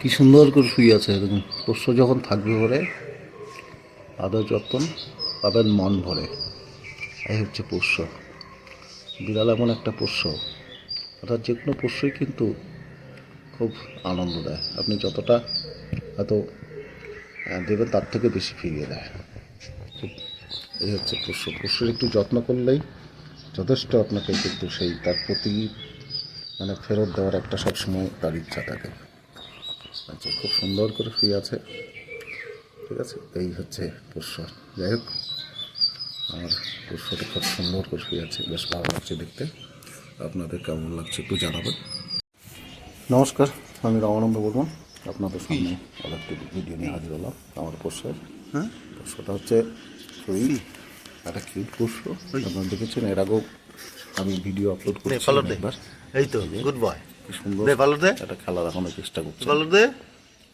কি সুন্দর করে শুয়ে আছে দেখুন। পোষ্য যখন থাকবে ঘরে আদর যত্ন পাবেন মন ভরে। এই হচ্ছে পোষ্য বিড়াল এমন একটা পোষ্য অর্থাৎ যে কোনো পোষ্যই কিন্তু খুব আনন্দ দেয়। আপনি যতটা আহ, দেবেন তার থেকে বেশি ফিরিয়ে দেয়। এই হচ্ছে পোষ্য পোষ্যের একটু যত্ন করলেই যথেষ্ট আপনাকে কিন্তু সেই তার প্রতি মানে ফেরত দেওয়ার একটা সবসময় তার ইচ্ছা থাকে। আচ্ছা খুব সুন্দর করে শুয়ে আছে। ঠিক আছে এই হচ্ছে পোষ্য যাই হোক আমার পোষ্যটা খুব সুন্দর করে শুয়ে আছে বেশ ভালো লাগছে দেখতে। আপনাদের কেমন লাগছে একটু জানাবেন। নমস্কার আমি রমানন্দ বর্মন আপনাদের সামনে আর একটি ভিডিও নিয়ে হাজির হলাম আমার পোষ্যের হ্যাঁ? পোষ্যটা হচ্ছে ওই একটা কিউট পোষ্য আপনারা দেখেছেন এর আগেও আমি ভিডিও আপলোড করেছি এই তো গুড বয় কি সুন্দর। দে পালর দে। একটা খেলা দেখানোর চেষ্টা করছি। পালর দে।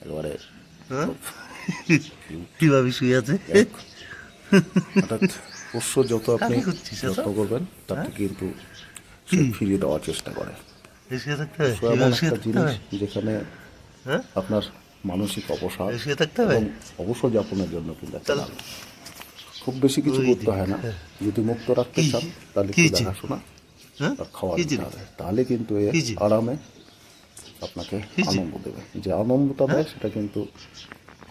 একেবারে হ্যাঁ? কীভাবে শুয়ে আছে? পোষ্য যত আপনি? যত্ন করবেন তাতে হ্যাঁ? কিন্তু ফিরিয়ে দেওয়ার চেষ্টা করে। জিনিস যেখানে হ্যাঁ? আপনার মানসিক অবসাদ এবং অবসর যাপনের জন্য কিন্তু। ভালো। খুব বেশি কিছু করতে হয় না। যদি মুক্ত রাখতে চান তাহলে কি দেখাশোনা। খাওয়া দিতে জিনিস? তাহলে কিন্তু? আরামে আপনাকে? হ্যাঁ? আনন্দ দেবে। যে আনন্দটা দেয় সেটা কিন্তু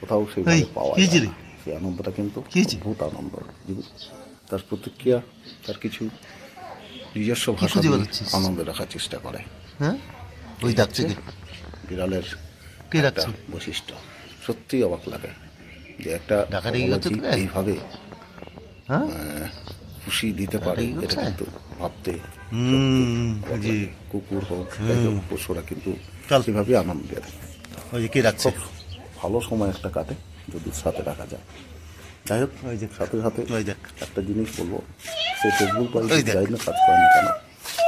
কোথাও সেইভাবে পাওয়া যায় না। সেই আনন্দটা কিন্তু জি? আনন্দ। তার প্রতিক্রিয়া তার কিছু নিজস্ব ভাষা? আনন্দ রাখার চেষ্টা করে। হ্যাঁ? ওই ডাকছে বিড়ালের বৈশিষ্ট্য। সত্যি অবাক লাগে যে একটা এইভাবে হ্যাঁ? খুশি দিতে পারে ডাকাডাকি এটা কিন্তু ভাবতে হুম জি। কুকুর হোক পশুরা কিন্তু। সেভাবে আনন্দ দেয় ওই যে কে ডাকছে ভালো সময় একটা কাটে যদি সাথে রাখা যায়। যাই হোক ওই যে সাথে সাথে ওই দেখ। একটা জিনিস বলব সে ফেসবুক যাই না কাজ করে না কেন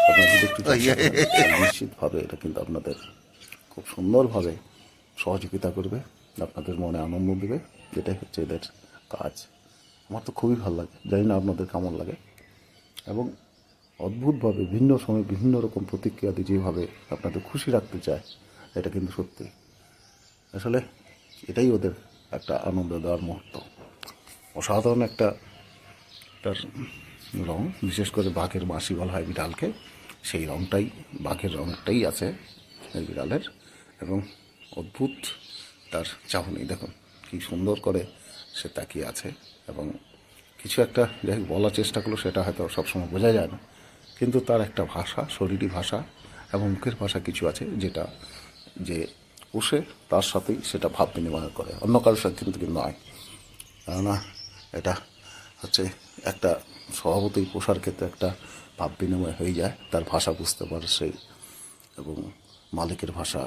আপনারা যদি একটু যে। নিশ্চিতভাবে এটা কিন্তু আপনাদের খুব সুন্দরভাবে সহযোগিতা করবে আপনাদের মনে আনন্দ দেবে যেটাই হচ্ছে এদের কাজ। আমার তো খুবই ভালো লাগে। জানি না আপনাদের কেমন লাগে। এবং অদ্ভুতভাবে ভিন্ন সময় বিভিন্ন রকম প্রতিক্রিয়া দিয়ে যেভাবে আপনাদের খুশি রাখতে চায়, এটা কিন্তু সত্যি। আসলে এটাই ওদের একটা আনন্দ দেওয়ার মুহূর্ত। অসাধারণ একটা তার রং, বিশেষ করে বাঘের মাসি বলা হয় বিড়ালকে। সেই রংটাই, বাঘের রংটাই আছে এই বিড়ালের। এবং অদ্ভুত তার চাহনি। দেখুন, কি সুন্দর করে সে তাকিয়ে আছে এবং কিছু একটা যাই বলার চেষ্টা করল, সেটা হয়তো সবসময় বোঝা যায় না। কিন্তু তার একটা ভাষা, শরীরী ভাষা এবং মুখের ভাষা কিছু আছে যেটা যে পোষে তার সাথেই সেটা ভাব বিনিময় করে। অন্য কারোর সাথে কিন্তু কিন্তু নয়। কেননা এটা হচ্ছে একটা স্বভাবতই পোষার ক্ষেত্রে একটা ভাব বিনিময় হয়ে যায়। তার ভাষা বুঝতে পারে সেই এবং মালিকের ভাষা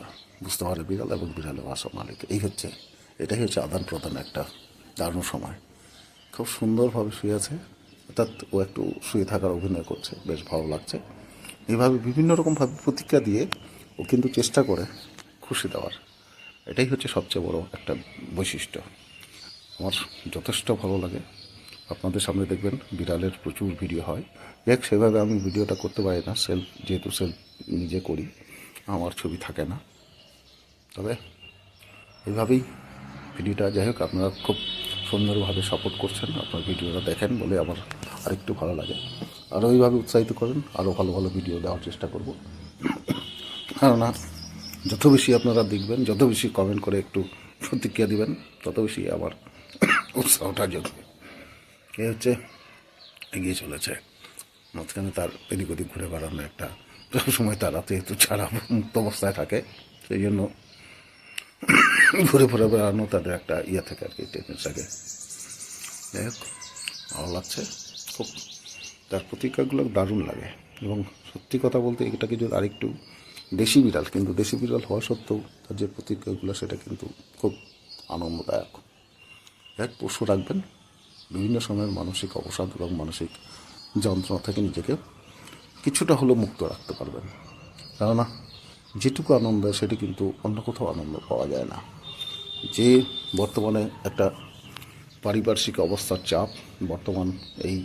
বুঝতে পারে বিড়াল এবং বিড়ালের ভাষা মালিক। এই হচ্ছে, এটাই হচ্ছে আদান প্রদান একটা দারুণ সময়। খুব সুন্দরভাবে শুয়ে আছে। অর্থাৎ ও একটু শুয়ে থাকার অভিনয় করছে, বেশ ভালো লাগছে। এইভাবে বিভিন্ন রকমভাবে প্রতিক্রিয়া দিয়ে ও কিন্তু চেষ্টা করে খুশি দেওয়ার। এটাই হচ্ছে সবচেয়ে বড় একটা বৈশিষ্ট্য। আমার যথেষ্ট ভালো লাগে। আপনাদের সামনে দেখবেন বিড়ালের প্রচুর ভিডিও হয়। দেখ, সেভাবে আমি ভিডিওটা করতে পারি না। সেলফ, যেহেতু সেলফ নিজে করি, আমার ছবি থাকে না। তবে এইভাবেই ভিডিওটা, যাই হোক, আপনারা খুব সুন্দরভাবে সাপোর্ট করছেন, আপনার ভিডিওটা দেখেন বলে আমার আরেকটু ভালো লাগে। আরও এইভাবে উৎসাহিত করেন আরও ভালো ভালো ভিডিও দেওয়ার চেষ্টা করব। কেননা, যত বেশি আপনারা দেখবেন, যত বেশি কমেন্ট করে একটু প্রতিক্রিয়া দিবেন, তত বেশি আমার উৎসাহটা জমবে এ হচ্ছে, এগিয়ে চলেছে। মাঝখানে তার এদিক ওদিক ঘুরে বেড়ানো একটা সময় তারা একটু ছাড়া মুক্ত অবস্থায় থাকে, সেই জন্য ঘুরে ঘুরে বেড়ানো তাদের একটা ইয়ে থাকে আর কি টেকনিক থাকে। যাই হোক, ভালো লাগছে। খুব তার প্রতিক্রিয়াগুলো দারুণ লাগে। এবং সত্যি কথা বলতে এটাকে যদি আরেকটু দেশি বিড়াল, কিন্তু দেশি বিড়াল হওয়া সত্ত্বেও তার যে প্রতিক্রিয়াগুলো সেটা কিন্তু খুব আনন্দদায়ক। এক পশু রাখবেন। বিভিন্ন সময়ের মানসিক অবসাদ এবং মানসিক যন্ত্রণা থেকে নিজেকে কিছুটা হলেও মুক্ত রাখতে পারবেন। কেননা, যেটুকু আনন্দ, সেটি কিন্তু অন্য কোথাও আনন্দ পাওয়া যায় না। যে বর্তমানে একটা পারিপার্শ্বিক অবস্থার চাপ, বর্তমান এই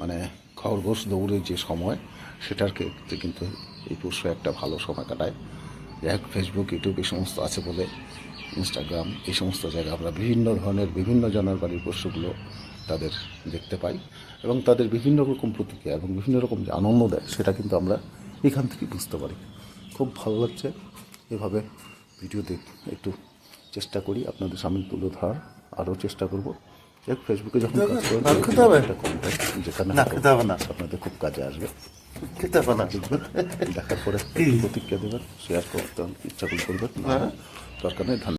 মানে খরগোশ দৌড়ের যে সময়, সেটার ক্ষেত্রে কিন্তু এই পশু একটা ভালো সময় কাটায়। যাই হোক ফেসবুক ইউটিউব এই সমস্ত আছে বলে ইনস্টাগ্রাম এই সমস্ত জায়গায় আমরা বিভিন্ন ধরনের বিভিন্ন জনের বাড়ির পশুগুলো তাদের দেখতে পাই এবং তাদের বিভিন্ন রকম প্রতিক্রিয়া এবং বিভিন্ন রকম যে আনন্দ দেয়, সেটা কিন্তু আমরা এখান থেকে বুঝতে পারি। খুব ভালো লাগছে। এভাবে ভিডিও দেখ একটু চেষ্টা করি আপনাদের সামনে তুলে ধরার। আরও চেষ্টা করব। যাই ফেসবুকে যখন কাজ করবেন? একটা যেখানে। আপনাদের খুব কাজে আসবে। দেখার পরে প্রতিক্রিয়া দেবেন শেয়ার করতে ইচ্ছা করবেন দরকার নেই ধন্যবাদ।